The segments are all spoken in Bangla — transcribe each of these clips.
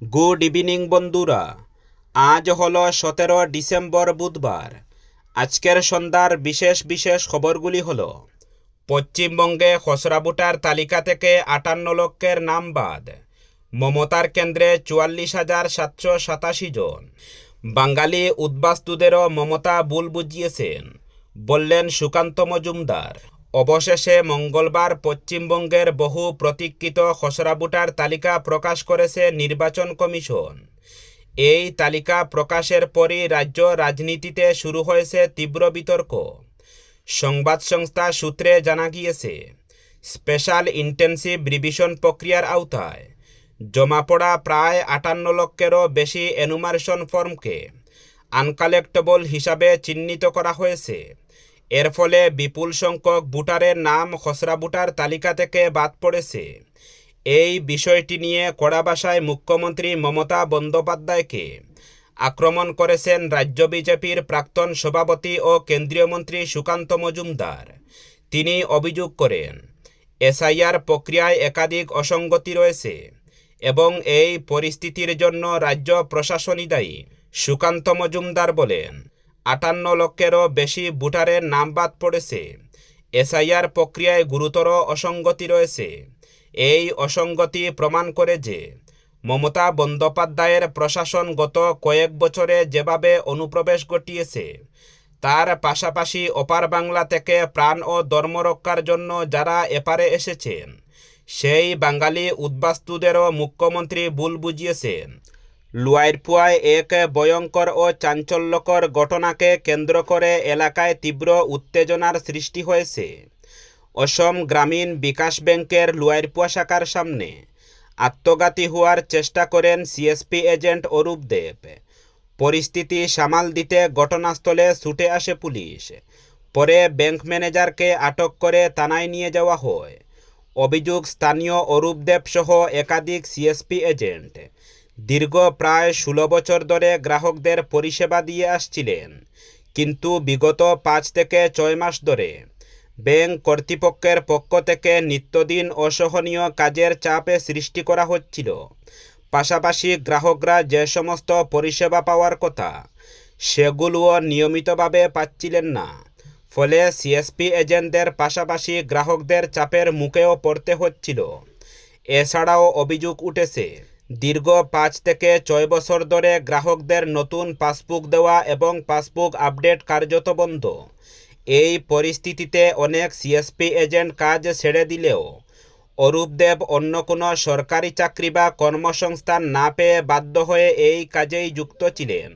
গুড ইভিনিং বন্ধুরা। আজ হলো সতেরো ডিসেম্বর বুধবার। আজকের সন্ধ্যার বিশেষ বিশেষ খবরগুলি হলো, পশ্চিমবঙ্গে খসড়া ভোটার তালিকা থেকে আটান্ন লক্ষের নাম বাদ, মমতার কেন্দ্রে চুয়াল্লিশ হাজার সাতশো সাতাশি জন, বাঙালি উদ্বাস্তুদেরও মমতা ভুল বুঝিয়েছেন, বললেন সুকান্ত মজুমদার। অবশেষে মঙ্গলবার পশ্চিমবঙ্গের বহু প্রতীক্ষিত খসড়া ভোটার তালিকা প্রকাশ করেছে নির্বাচন কমিশন। এই তালিকা প্রকাশের পরই রাজ্য রাজনীতিতে শুরু হয়েছে তীব্র বিতর্ক। সংবাদ সংস্থা সূত্রে জানা গিয়েছে, স্পেশাল ইন্টেন্সিভ রিভিশন প্রক্রিয়ার আওতায় জমা পড়া প্রায় আটান্ন লক্ষেরও বেশি এনুমারেশন ফর্মকে আনকালেক্টেবল হিসাবে চিহ্নিত করা হয়েছে। এর ফলে বিপুল সংখ্যক ভোটারের নাম খসড়া ভোটার তালিকা থেকে বাদ পড়েছে। এই বিষয়টি নিয়ে কড়া ভাষায় মুখ্যমন্ত্রী মমতা বন্দ্যোপাধ্যায়কে আক্রমণ করেছেন রাজ্য বিজেপির প্রাক্তন সভাপতি ও কেন্দ্রীয় মন্ত্রী সুকান্ত মজুমদার। তিনি অভিযোগ করেন, এসআইআর প্রক্রিয়ায় একাধিক অসঙ্গতি রয়েছে এবং এই পরিস্থিতির জন্য রাজ্য প্রশাসনই দায়ী, সুকান্ত মজুমদার বলেন। আটান্ন লক্ষেরও বেশি ভোটারের নাম বাদ পড়েছে। এসআইআর প্রক্রিয়ায় গুরুতর অসঙ্গতি রয়েছে। এই অসঙ্গতি প্রমাণ করে যে মমতা বন্দ্যোপাধ্যায়ের প্রশাসন গত কয়েক বছরে যেভাবে অনুপ্রবেশ ঘটিয়েছে, তার পাশাপাশি অপার বাংলা থেকে প্রাণ ও ধর্ম রক্ষার জন্য যারা এপারে এসেছেন, সেই বাঙালি উদ্বাস্তুদেরও মুখ্যমন্ত্রী ভুল বুঝিয়েছেন। লুয়াইরপুয়ায় এক ভয়ঙ্কর ও চাঞ্চল্যকর ঘটনাকে কেন্দ্র করে এলাকায় তীব্র উত্তেজনার সৃষ্টি হয়েছে। অসম গ্রামীণ বিকাশ ব্যাংকের লুয়াইরপুয়া শাখার সামনে আত্মঘাতী হওয়ার চেষ্টা করেন সিএসপি এজেন্ট অরূপ দেব। পরিস্থিতি সামাল দিতে ঘটনাস্থলে ছুটে আসে পুলিশ। পরে ব্যাংক ম্যানেজারকে আটক করে থানায় নিয়ে যাওয়া হয়। অভিযোগ স্থানীয় অরূপ দেব সহ একাধিক সিএসপি এজেন্ট। দীর্ঘ প্রায় ষোলো বছর ধরে গ্রাহকদের পরিষেবা দিয়ে আসছিলেন। কিন্তু বিগত পাঁচ থেকে ছয় মাস ধরে ব্যাংক কর্তৃপক্ষের পক্ষ থেকে নিত্যদিন অসহনীয় কাজের চাপে সৃষ্টি করা হচ্ছিল। পাশাপাশি গ্রাহকরা যে সমস্ত পরিষেবা পাওয়ার কথা, সেগুলোও নিয়মিতভাবে পাচ্ছিলেন না। ফলে সিএসপি এজেন্টদের পাশাপাশি গ্রাহকদের চাপের মুখেও পড়তে হচ্ছিল। এছাড়াও অভিযোগ উঠেছে দীর্ঘ পাঁচ থেকে ছয় বছর ধরে গ্রাহকদের নতুন পাসবুক দেওয়া এবং পাসবুক আপডেট কার্যত বন্ধ। এই পরিস্থিতিতে অনেক সিএসপি এজেন্ট কাজ ছেড়ে দিলেও অরূপদেব অন্য কোনো সরকারি চাকরি বা কর্মসংস্থান না পেয়ে বাধ্য হয়ে এই কাজেই যুক্ত ছিলেন।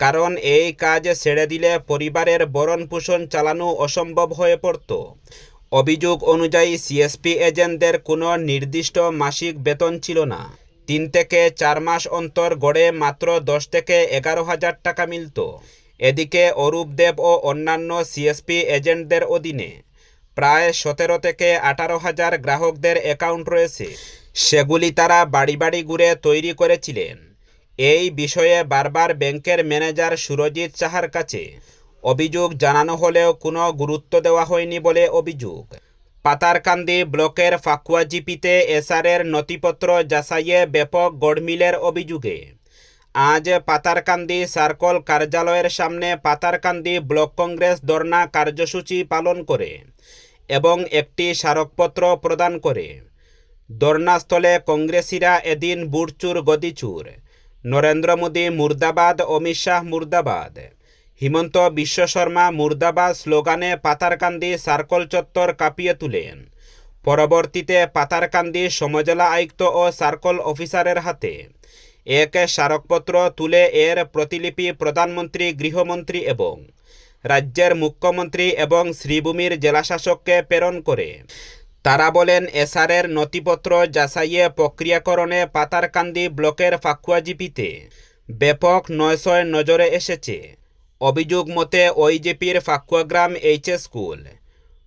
কারণ এই কাজ ছেড়ে দিলে পরিবারের বরণ পোষণ চালানো অসম্ভব হয়ে পড়ত। অভিযোগ অনুযায়ী সিএসপি এজেন্টদের কোনো নির্দিষ্ট মাসিক বেতন ছিল না। তিন থেকে চার মাস অন্তর গড়ে মাত্র দশ থেকে এগারো হাজার টাকা মিলত। এদিকে অরূপ দেব ও অন্যান্য সিএসপি এজেন্টদের অধীনে প্রায় সতেরো থেকে আঠারো হাজার গ্রাহকদের অ্যাকাউন্ট রয়েছে। সেগুলি তারা বাড়ি বাড়ি ঘুরে তৈরি করেছিলেন। এই বিষয়ে বারবার ব্যাংকের ম্যানেজার সুরজিৎ সাহার কাছে অভিযোগ জানানো হলেও কোনো গুরুত্ব দেওয়া হয়নি বলে অভিযোগ। পাতারকান্দি ব্লকের ফাকুয়া জিপিতে এসআরের নথিপত্র যাচাইয়ে ব্যাপক গড়মিলের অভিযোগে। আজ পাতারকান্দি সার্কল কার্যালয়ের সামনে পাতারকান্দি ব্লক কংগ্রেস ধর্না কার্যসূচি পালন করে এবং একটি স্মারকপত্র প্রদান করে। ধর্নাস্থলে কংগ্রেসিরা এদিন বুটচুর গদিচুর। নরেন্দ্র মোদী মুর্দাবাদ, অমিত শাহ মুর্দাবাদ। হিমন্ত বিশ্ব শর্মা মুর্দাবাদ স্লোগানে পাতারকান্দি সার্কল চত্বর কাঁপিয়ে তুলেন। পরবর্তীতে পাতারকান্দি সমজেলা আয়ুক্ত ও সার্কল অফিসারের হাতে। এক স্মারকপত্র তুলে এর প্রতিলিপি প্রধানমন্ত্রী, গৃহমন্ত্রী এবং রাজ্যের মুখ্যমন্ত্রী এবং শ্রীভূমির জেলাশাসককে প্রেরণ করে। তারা বলেন, এসআরের নথিপত্র যাচাইয়ে প্রক্রিয়াকরণে পাতারকান্দি ব্লকের ফাকুয়াজিপিতে ব্যাপক নয়শয় নজরে এসেছে। অভিযোগ মতে ওইজিপির ফাকুয়াগ্রাম এইচএস স্কুল।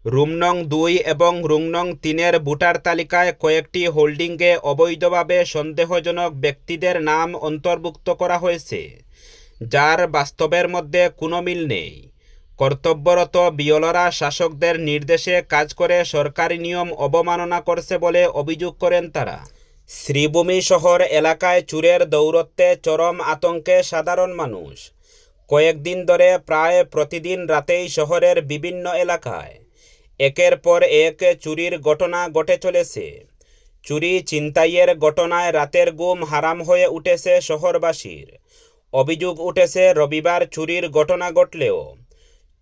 রুমনং দুই এবং রুমনং তিনের ভোটার তালিকায় কয়েকটি হোল্ডিংয়ে অবৈধভাবে সন্দেহজনক ব্যক্তিদের নাম অন্তর্ভুক্ত করা হয়েছে, যার বাস্তবের মধ্যে কোনো মিল নেই। কর্তব্যরত বিয়লরা শাসকদের নির্দেশে কাজ করে সরকারি নিয়ম অবমাননা করছে বলে অভিযোগ করেন তারা। শ্রীভূমি শহর এলাকায় চুরের দৌরত্বে চরম আতঙ্কে সাধারণ মানুষ। কয়েকদিন ধরে প্রায় প্রতিদিন রাতেই শহরের বিভিন্ন এলাকায় একের পর এক চুরির ঘটনা ঘটে চলেছে। চুরি ছিনতাইয়ের ঘটনায় রাতের ঘুম হারাম হয়ে উঠেছে শহরবাসীর। অভিযোগ উঠেছে, রবিবার চুরির ঘটনা ঘটলেও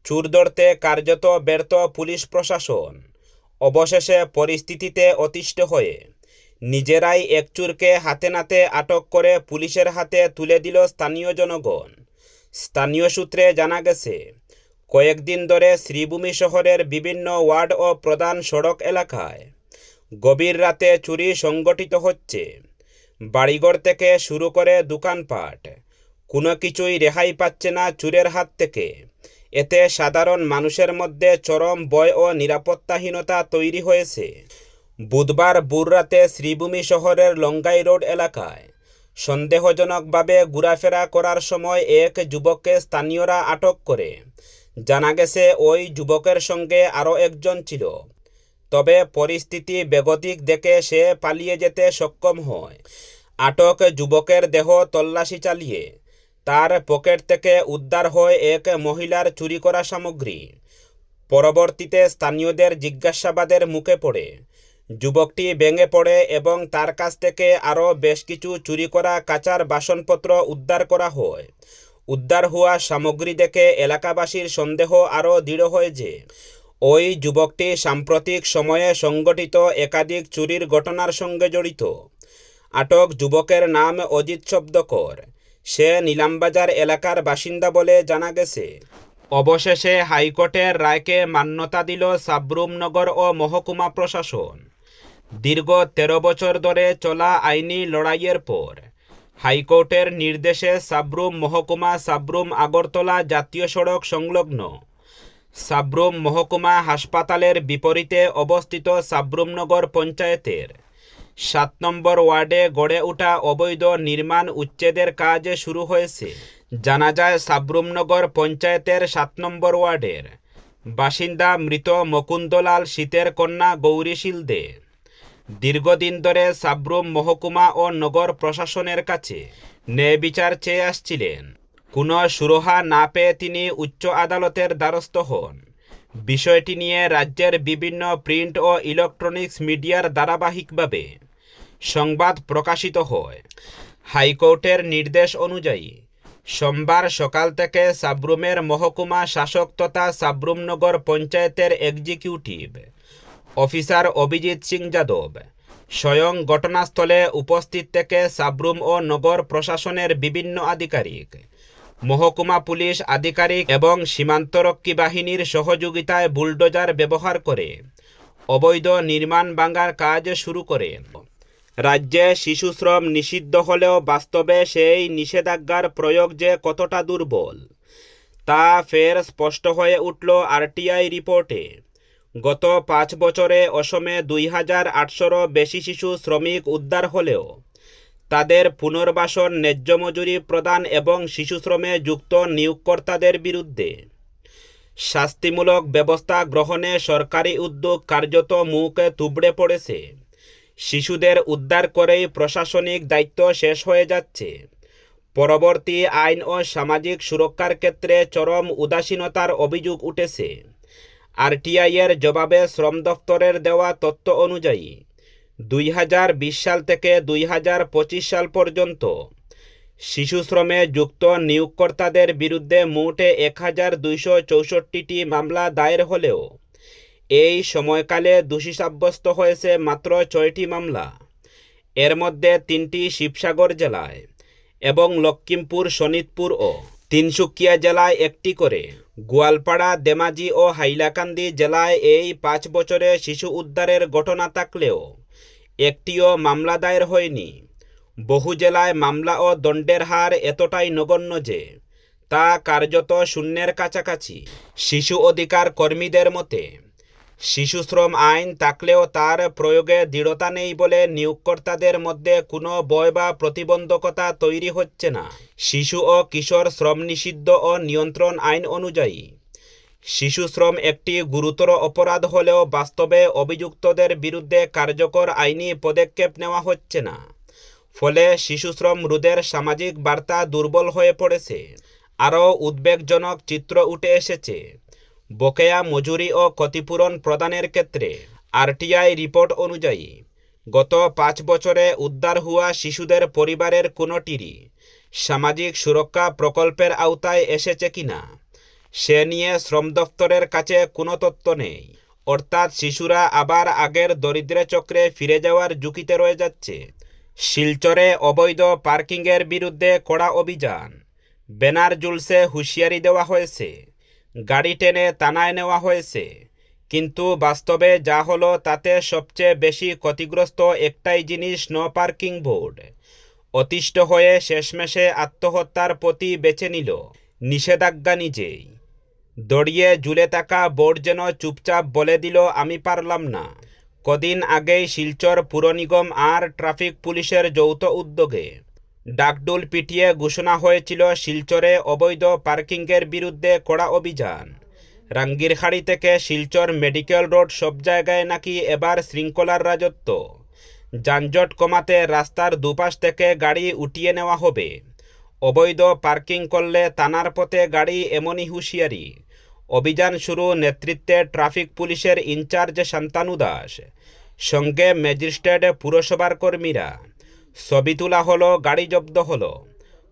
চুর ধরতে কার্যত ব্যর্থ পুলিশ প্রশাসন। অবশেষে পরিস্থিতিতে অতিষ্ঠ হয়ে নিজেরাই এক চুরকে হাতে নাতে আটক করে পুলিশের হাতে তুলে দিল স্থানীয় জনগণ। স্থানীয় সূত্রে জানা গেছে, কয়েকদিন ধরে শ্রীভূমি শহরের বিভিন্ন ওয়ার্ড ও প্রধান সড়ক এলাকায় গভীর রাতে চুরি সংগঠিত হচ্ছে। বাড়িঘর থেকে শুরু করে দোকানপাট, কোনো কিছুই রেহাই পাচ্ছে না চুরের হাত থেকে। এতে সাধারণ মানুষের মধ্যে চরম ভয় ও নিরাপত্তাহীনতা তৈরি হয়েছে। বুধবার ভোররাতে শ্রীভূমি শহরের লঙ্গাই রোড এলাকায় সন্দেহজনকভাবে ঘোরাফেরা করার সময় এক যুবককে স্থানীয়রা আটক করে। জানা গেছে, ওই যুবকের সঙ্গে আরও একজন ছিল। তবে পরিস্থিতি বেগতিক দেখে সে পালিয়ে যেতে সক্ষম হয়। আটক যুবকের দেহ তল্লাশি চালিয়ে, তার পকেট থেকে উদ্ধার হয় এক মহিলার চুরি করা সামগ্রী। পরবর্তীতে স্থানীয়দের জিজ্ঞাসাবাদের মুখে পড়ে। যুবকটি ভেঙে পড়ে এবং তার কাছ থেকে আরও বেশ কিছু চুরি করা কাচার বাসনপত্র উদ্ধার করা হয়। উদ্ধার হওয়া সামগ্রী দেখে এলাকাবাসীর সন্দেহ আরও দৃঢ় হয় যে ওই যুবকটি সাম্প্রতিক সময়ে সংগঠিত একাধিক চুরির ঘটনার সঙ্গে জড়িত। আটক যুবকের নাম অজিত শব্দকর। সে নিলামবাজার এলাকার বাসিন্দা বলে জানা গেছে। অবশেষে হাইকোর্টের রায়কে মান্যতা দিল সাবরুমনগর ও মহকুমা প্রশাসন। দীর্ঘ তেরো বছর ধরে চলা আইনি লড়াইয়ের পর, হাইকোর্টের নির্দেশে সাবরুম মহকুমা সাবরুম আগরতলা জাতীয় সড়ক সংলগ্ন সাবরুম মহকুমা হাসপাতালের বিপরীতে অবস্থিত সাবরুমনগর পঞ্চায়েতের সাত নম্বর ওয়ার্ডে গড়ে ওঠা অবৈধ নির্মাণ উচ্ছেদের কাজ শুরু হয়েছে। জানা যায় সাবরুমনগর পঞ্চায়েতের সাত নম্বর ওয়ার্ডের বাসিন্দা মৃত মকুন্দলাল শীতের কন্যা গৌরীশীল দে। দীর্ঘদিন ধরে সাবরুম মহকুমা ও নগর প্রশাসনের কাছে ন্যায় বিচার চেয়ে আসছিলেন। কোনো সুরহা না পেয়ে তিনি উচ্চ আদালতের দ্বারস্থ হন। বিষয়টি নিয়ে রাজ্যের বিভিন্ন প্রিন্ট ও ইলেকট্রনিক্স মিডিয়ার ধারাবাহিকভাবে সংবাদ প্রকাশিত হয়। হাইকোর্টের নির্দেশ অনুযায়ী, সোমবার সকাল থেকে সাবরুমের মহকুমা শাসক তথা সাবরুমনগর পঞ্চায়েতের এক্সিকিউটিভ অফিসার অভিজিৎ সিং যাদব। স্বয়ং ঘটনাস্থলে উপস্থিত থেকে সাবরুম ও নগর প্রশাসনের বিভিন্ন আধিকারিক, মহকুমা পুলিশ আধিকারিক এবং সীমান্তরক্ষী বাহিনীর সহযোগিতায় বুলডোজার ব্যবহার করে অবৈধ নির্মাণ ভাঙার কাজ শুরু করে। রাজ্যে শিশুশ্রম নিষিদ্ধ হলেও বাস্তবে সেই নিষেধাজ্ঞার প্রয়োগ যে কতটা দুর্বল, তা ফের স্পষ্ট হয়ে উঠল আরটিআই রিপোর্টে। গত পাঁচ বছরে অসমে দুই হাজার আটশোরও বেশি শিশু শ্রমিক উদ্ধার হলেও তাদের পুনর্বাসন ন্যায্য মজুরি প্রদান এবং শিশুশ্রমে যুক্ত নিয়োগকর্তাদের বিরুদ্ধে শাস্তিমূলক ব্যবস্থা গ্রহণে সরকারি উদ্যোগ কার্যত মুখে তুবড়ে পড়েছে। শিশুদের উদ্ধার করেই প্রশাসনিক দায়িত্ব শেষ হয়ে যাচ্ছে। পরবর্তী আইন ও সামাজিক সুরক্ষার ক্ষেত্রে চরম উদাসীনতার অভিযোগ উঠেছে। আরটিআইয়ের জবাবে শ্রম দফতরের দেওয়া তথ্য অনুযায়ী, দুই হাজার বিশ সাল থেকে দুই হাজার পঁচিশ সাল পর্যন্ত শিশু শ্রমে যুক্ত নিয়োগকর্তাদের বিরুদ্ধে মোটে এক হাজার দুইশো চৌষট্টিটি মামলা দায়ের হলেও এই সময়কালে দোষী সাব্যস্ত হয়েছে মাত্র ছয়টি মামলা। এর মধ্যে তিনটি শিবসাগর জেলায় এবং লক্ষ্মীমপুর শোনিতপুর ও তিনসুকিয়া জেলায় একটি করে। গোয়ালপাড়া, দেমাজি ও হাইলাকান্দি জেলায় এই পাঁচ বছরে শিশু উদ্ধারের ঘটনা থাকলেও একটিও মামলা দায়ের হয়নি। বহু জেলায় মামলা ও দণ্ডের হার এতটাই নগণ্য যে তা কার্যত শূন্যের কাছাকাছি। শিশু অধিকার কর্মীদের মতে শিশু শ্রম আইন থাকলেও তার প্রয়োগে দৃঢ়তা নেই বলে নিয়োগকর্তাদের মধ্যে কোনো ভয় বা প্রতিবন্ধকতা তৈরি হচ্ছে না। শিশু ও কিশোর শ্রম নিষিদ্ধ ও নিয়ন্ত্রণ আইন অনুযায়ী শিশু শ্রম একটি গুরুতর অপরাধ হলেও বাস্তবে অভিযুক্তদের বিরুদ্ধে কার্যকর আইনি পদক্ষেপ নেওয়া হচ্ছে না। ফলে শিশুশ্রম রোধের সামাজিক বার্তা দুর্বল হয়ে পড়েছে। আরও উদ্বেগজনক চিত্র উঠে এসেছে। বকেয়া মজুরি ও ক্ষতিপূরণ প্রদানের ক্ষেত্রে আরটিআই রিপোর্ট অনুযায়ী, গত পাঁচ বছরে উদ্ধার হওয়া শিশুদের পরিবারের কোনোটিরই সামাজিক সুরক্ষা প্রকল্পের আওতায় এসেছে কিনা সে নিয়ে শ্রম দফতরের কাছে কোনো তথ্য নেই। অর্থাৎ শিশুরা আবার আগের দরিদ্র চক্রে ফিরে যাওয়ার ঝুঁকিতে রয়ে যাচ্ছে। শিলচরে অবৈধ পার্কিংয়ের বিরুদ্ধে কড়া অভিযান। ব্যানার জুলসে হুঁশিয়ারি দেওয়া হয়েছে। গাড়ি টেনে তানায় নেওয়া হয়েছে। কিন্তু বাস্তবে যা হলো তাতে সবচেয়ে বেশি ক্ষতিগ্রস্ত একটাই জিনিস নো পার্কিং বোর্ড অতিষ্ঠ হয়ে শেষমেশে আত্মহত্যার প্রতি বেছে নিল। নিষেধাজ্ঞা নিজেই। দড়িয়ে ঝুলে থাকা বোর্ড যেন চুপচাপ বলে দিল, আমি পারলাম না। কদিন আগেই শিলচর পুর নিগম আর ট্রাফিক পুলিশের যৌথ উদ্যোগে ডাকডুল পিটিয়ে ঘোষণা হয়েছিল শিলচরে অবৈধ পার্কিংয়ের বিরুদ্ধে কড়া অভিযান। রাঙ্গিরখাড়ি থেকে শিলচর মেডিকেল রোড সব জায়গায় নাকি এবার শৃঙ্খলার রাজত্ব। যানজট কমাতে রাস্তার দুপাশ থেকে গাড়ি উঠিয়ে নেওয়া হবে। অবৈধ পার্কিং করলে তানার পথে গাড়ি এমনই হুঁশিয়ারি। অভিযান শুরু নেতৃত্বে ট্রাফিক পুলিশের ইনচার্জ শান্তানু দাস। সঙ্গে ম্যাজিস্ট্রেট পুরসভার কর্মীরা। ছবি তোলা হলো, গাড়ি জব্দ হলো,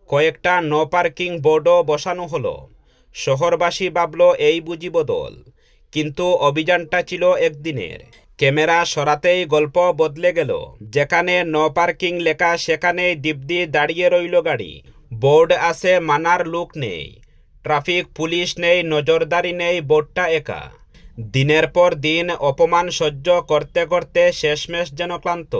কয়েকটা নো পার্কিং বোর্ডও বসানো হলো। শহরবাসী ভাবল, এই বুঝি বদল। কিন্তু অভিযানটা ছিল একদিনের। ক্যামেরা সরাতেই গল্প বদলে গেল। যেখানে নো পার্কিং লেখা, সেখানেই দিব্যি দাঁড়িয়ে রইল গাড়ি। বোর্ড আছে, মানার লোক নেই। ট্রাফিক, পুলিশ নেই, নজরদারি নেই, বোর্ডটা একা। দিনের পর দিন অপমান সহ্য করতে করতে শেষমেশ যেন ক্লান্ত।